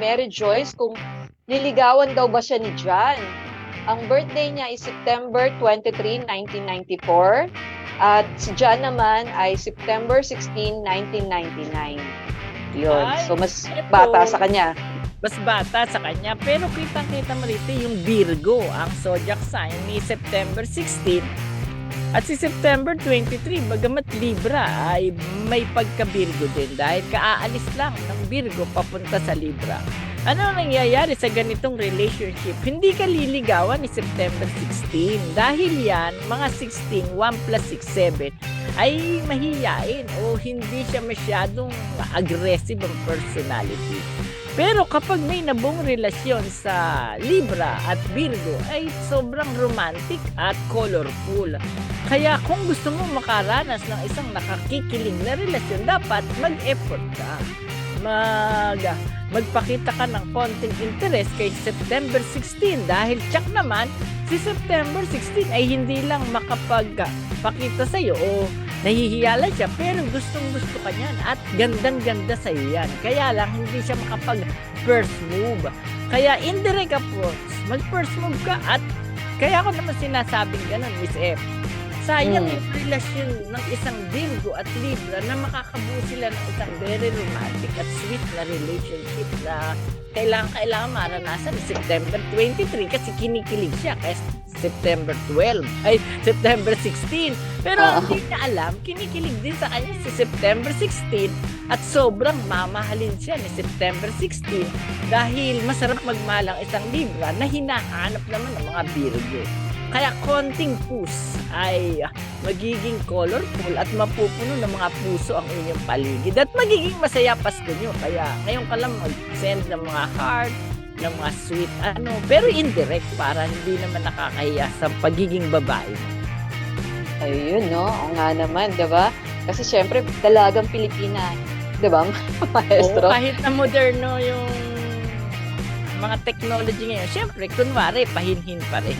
Mary Joyce kung niligawan daw ba siya ni John. Ang birthday niya is September 23, 1994. At si John naman ay September 16, 1999. Yun. Ay, So, mas eto. bata sa kanya. Mas bata sa kanya. Pero kitang-kita mo rito yung Virgo, ang zodiac sign ni September 16. At si September 23, bagamat Libra, ay may pagka-Virgo din dahil kaaalis lang ng Virgo papunta sa Libra. Ano ang nangyayari sa ganitong relationship? Hindi ka liligawan ni September 16 dahil yan, mga 16, 1 plus 6, 7, ay mahiyain o hindi siya masyadong aggressive ang personality. Pero kapag may nabong relasyon sa Libra at Virgo ay sobrang romantic at colorful. Kaya kung gusto mo makaranas ng isang nakakikilig na relasyon, dapat mag-effort ka. Mag, magpakita ka ng konting interest kay September 16 dahil tsak naman si September 16 ay hindi lang makapagpakita sa iyo o nahihiya lang siya pero gustong gusto ka niyan at gandang ganda sa iyo yan. Kaya lang hindi siya makapag first move. Kaya indirect approach, mag first move ka at kaya ako naman sinasabing ganun, Miss F. Sayang Mm. yung relasyon ng isang Virgo at Libra na makakabuo sila ng isang very romantic at sweet na relationship na kailangan kailangan maranasan September 23 kasi kinikilig siya kaya September 12 ay September 16 pero Oo. hindi niya alam kinikilig din sa kanya si September 16 at sobrang mamahalin siya ni September 16 dahil masarap magmalang isang Libra na hinahanap naman ng mga Virgo kaya konting push ay magiging colorful at mapupuno ng mga puso ang inyong paligid at magiging masaya Pasko nyo. Kaya ngayon ka lang mag-send ng mga heart, ng mga sweet ano, pero indirect para hindi naman nakakahiya sa pagiging babae. Ayun, no? Oo nga naman, di ba? Kasi syempre, dalagang Pilipina. Di ba, Oo, maestro? kahit na moderno yung mga technology ngayon, syempre, kunwari, pahinhin pa rin.